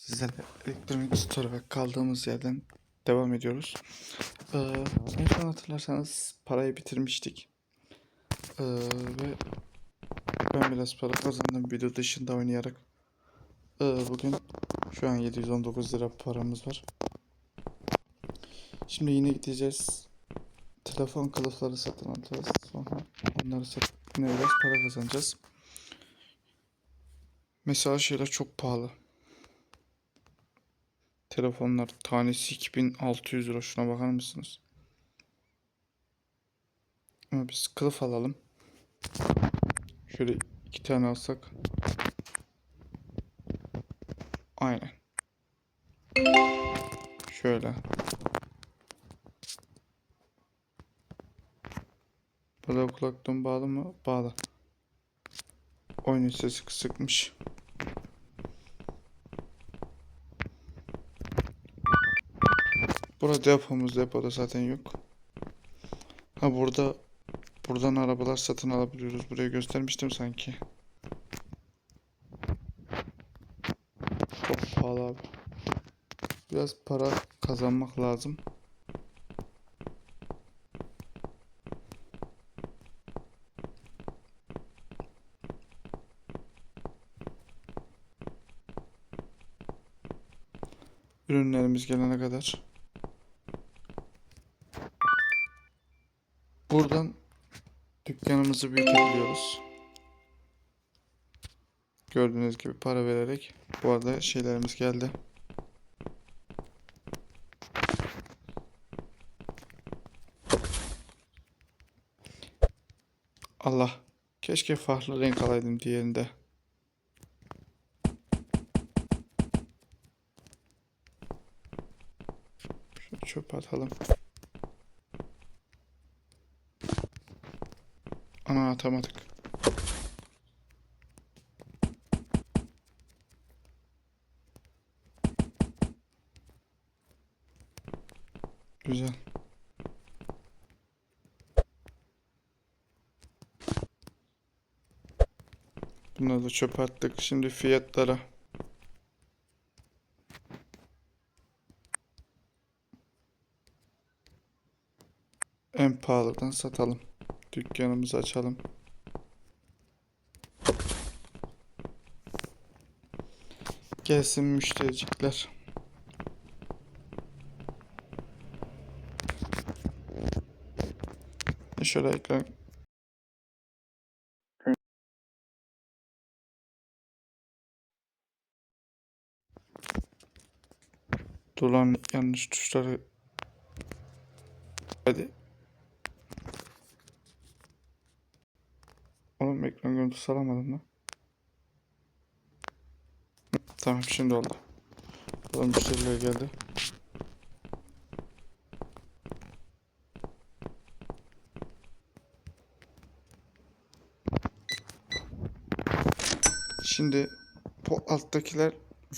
Sizlerle elektronik store'a kaldığımız yerden devam ediyoruz. Ee, en son hatırlarsanız parayı bitirmiştik. Ee, ve ben biraz para kazandım video dışında oynayarak. Ee, bugün şu an 719 lira paramız var. Şimdi yine gideceğiz. Telefon kılıfları satın alacağız. Sonra onları satıp biraz para kazanacağız. Mesela şeyler çok pahalı. Telefonlar tanesi 2600 lira şuna bakar mısınız? Ama biz kılıf alalım. Şöyle iki tane alsak. Aynen. Şöyle. Burada kulaklığım bağlı mı? Bağlı. Oyunun sesi kısıkmış. Burada depomuz depoda zaten yok. Ha burada buradan arabalar satın alabiliyoruz. Buraya göstermiştim sanki. Çok pahalı abi. Biraz para kazanmak lazım. Ürünlerimiz gelene kadar. Buradan dükkanımızı büyütebiliyoruz. Gördüğünüz gibi para vererek. Bu arada şeylerimiz geldi. Allah. Keşke farklı renk alaydım diğerinde. Şunu çöpe atalım. Atamadık. Güzel. Bunları da çöpe attık. Şimdi fiyatlara. En pahalıdan satalım. Dükkanımızı açalım. Gelsin müştericikler. Şöyle ekran Dur lan yanlış tuşları Hadi ekran görüntüsü alamadım Hı, Tamam şimdi oldu. Oğlum müşteriler geldi. Şimdi bu alttakiler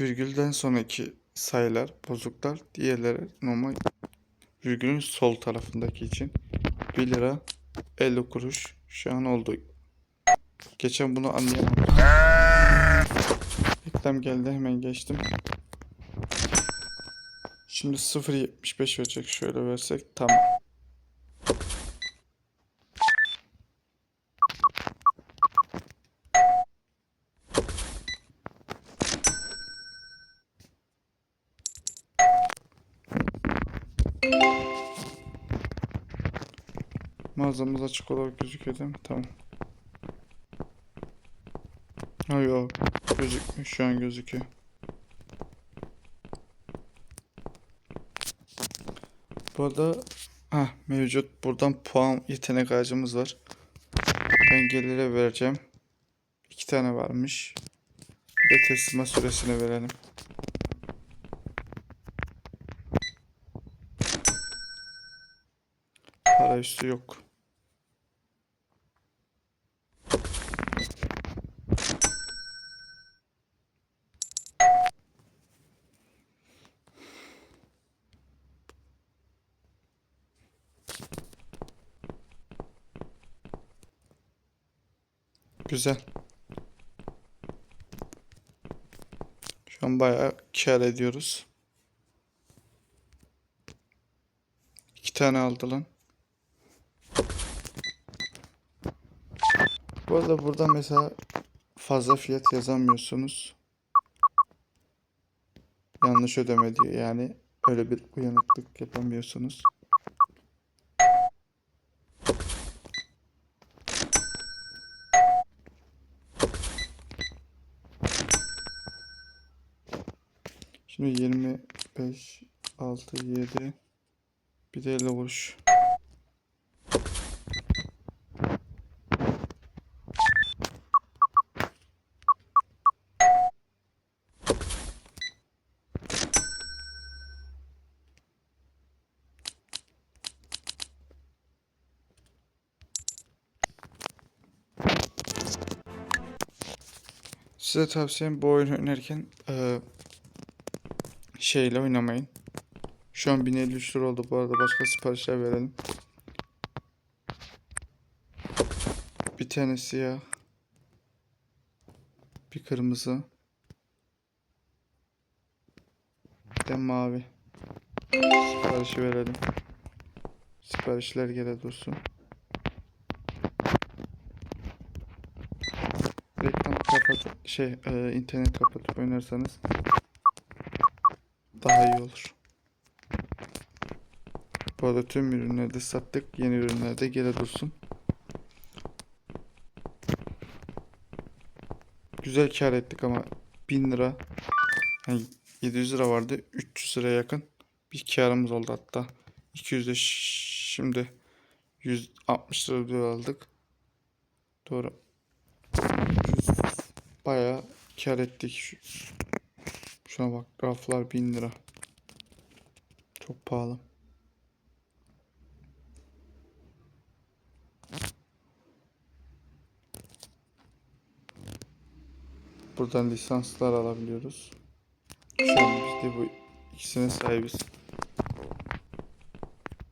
virgülden sonraki sayılar, bozuklar, diğerleri normal virgülün sol tarafındaki için 1 lira 50 kuruş şu an oldu. Geçen bunu anlayamadım. Reklam geldi hemen geçtim. Şimdi 0.75 verecek şöyle versek tamam. Mağazamız açık olarak gözüküyor değil mi? Tamam. Ha yok. Gözükmüyor. Şu an gözüküyor. Bu arada ah mevcut. Buradan puan yetenek ağacımız var. Ben gelire vereceğim. İki tane varmış. Bir de teslimat süresini verelim. Para üstü yok. Güzel. Şu an bayağı kâr ediyoruz. İki tane aldı lan. Bu arada burada mesela fazla fiyat yazamıyorsunuz. Yanlış ödeme diyor yani öyle bir uyanıklık yapamıyorsunuz. Şimdi 25, 6, 7 bir de 50 vuruş. Size tavsiyem bu oyunu oynarken eee, şeyle oynamayın. Şu an 1053 lira oldu bu arada başka siparişler verelim. Bir tane siyah. Bir kırmızı. Bir de mavi. Siparişi verelim. Siparişler gele dursun. Reklam kapat şey e, internet kapatıp oynarsanız iyi olur. Bu arada tüm ürünleri de sattık. Yeni ürünler de gele dursun. Güzel kar ettik ama 1000 lira yani 700 lira vardı. 300 liraya yakın bir karımız oldu hatta. 200 de şimdi 160 lira aldık. Doğru. Bayağı kar ettik. Şu- Şuna bak raflar 1000 lira. Çok pahalı. Buradan lisanslar alabiliyoruz. Biz de bu ikisine sahibiz.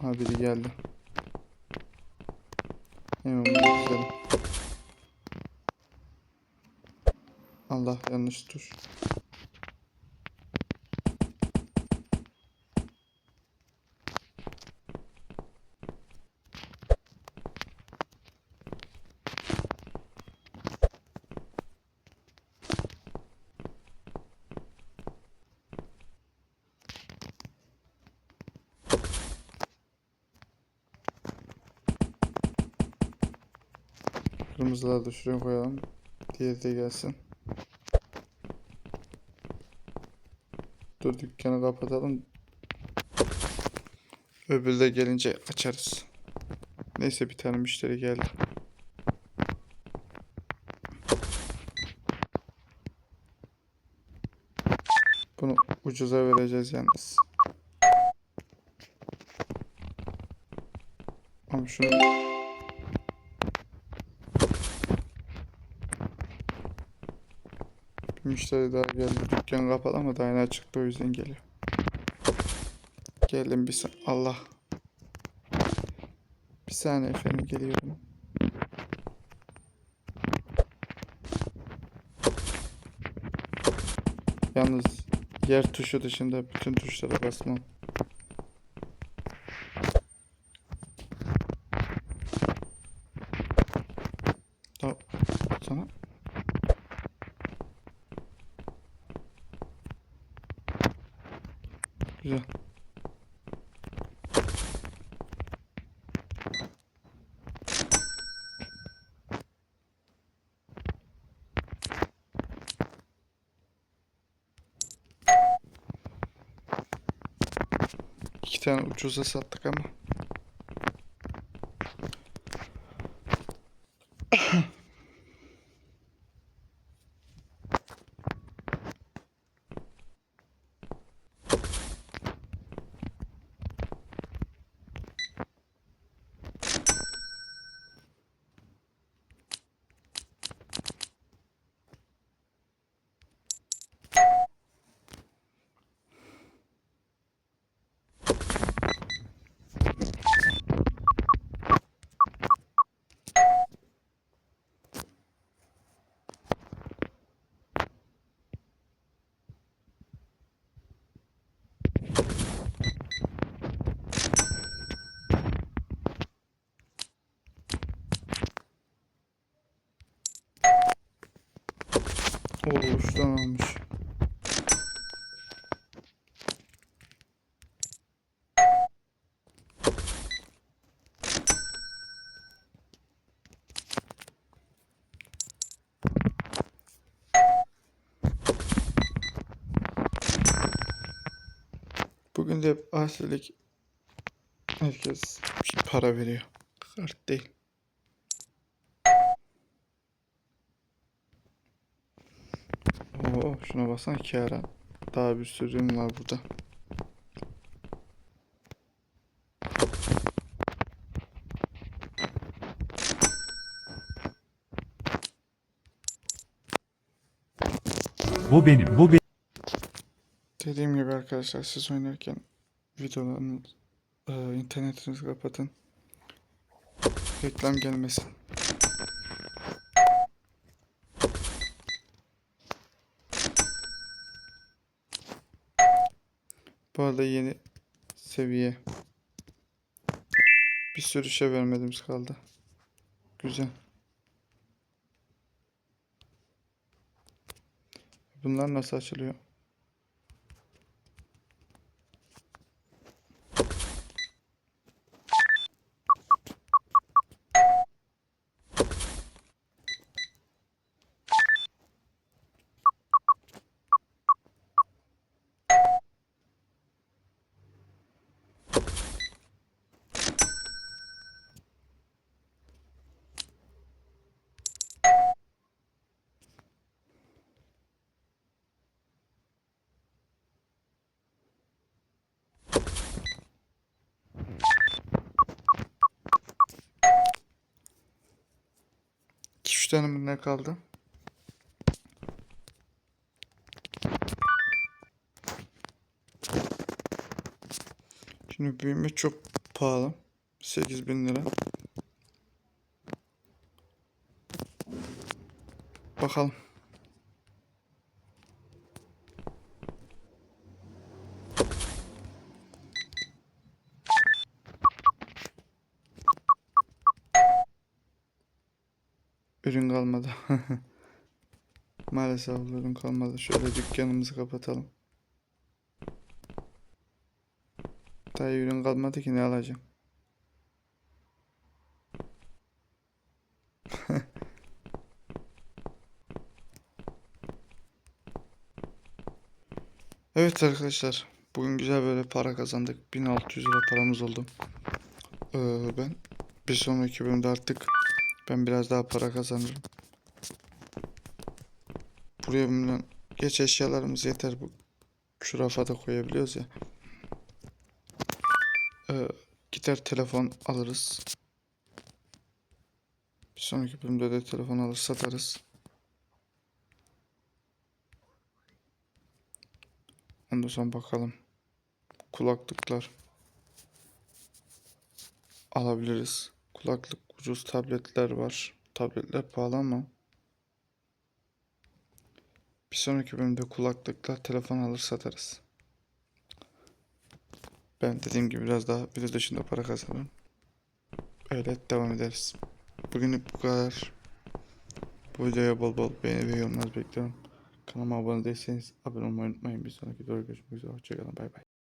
Ha biri geldi. Hemen bunu güzelim. Allah yanlış tuş. Kırmızıları da şuraya koyalım. Diğeri de gelsin. Dur dükkanı kapatalım. Öbürü de gelince açarız. Neyse bir tane müşteri geldi. Bunu ucuza vereceğiz yalnız. Ama şunu müşteri daha geldi. Dükkan kapalı ama daha yeni açıktı o yüzden geliyor. Geldim bir sa- Allah. Bir saniye efendim geliyorum. Yalnız yer tuşu dışında bütün tuşlara basmam. Tamam. Sana. Güzel. İki tane ucuza sattık Oo, şuradan almış. Bugün de asilik herkes para veriyor. Kart değil. Oo, şuna baksana iki ara. Daha bir sürü ürün var burada. Bu benim, bu benim. Dediğim gibi arkadaşlar siz oynarken videolarınız, e, internetinizi kapatın. Reklam gelmesin. Bu arada yeni seviye. Bir sürü şey vermediğimiz kaldı. Güzel. Bunlar nasıl açılıyor? İki üç tane mi ne kaldı? Şimdi büyüme çok pahalı. 8000 lira. Bakalım. Ürün kalmadı. Maalesef ürün kalmadı. Şöyle dükkanımızı kapatalım. Daha ürün kalmadı ki ne alacağım. Evet arkadaşlar. Bugün güzel böyle para kazandık. 1600 lira paramız oldu. Ee, ben bir sonraki bölümde artık ben biraz daha para kazanırım. Buraya bundan geç eşyalarımız yeter bu. Şu da koyabiliyoruz ya. Ee, gider telefon alırız. Bir sonraki bölümde de telefon alır satarız. Ondan sonra bakalım. Kulaklıklar alabiliriz. Kulaklık ucuz tabletler var. Tabletler pahalı ama. Bir sonraki bölümde kulaklıkla telefon alır satarız. Ben dediğim gibi biraz daha video dışında para kazanırım. Öyle devam ederiz. Bugünlük bu kadar. Bu videoya bol bol beğeni ve yorumlar bekliyorum. Kanalıma abone değilseniz abone olmayı unutmayın. Bir sonraki videoda görüşmek üzere. Hoşçakalın. Bay bay.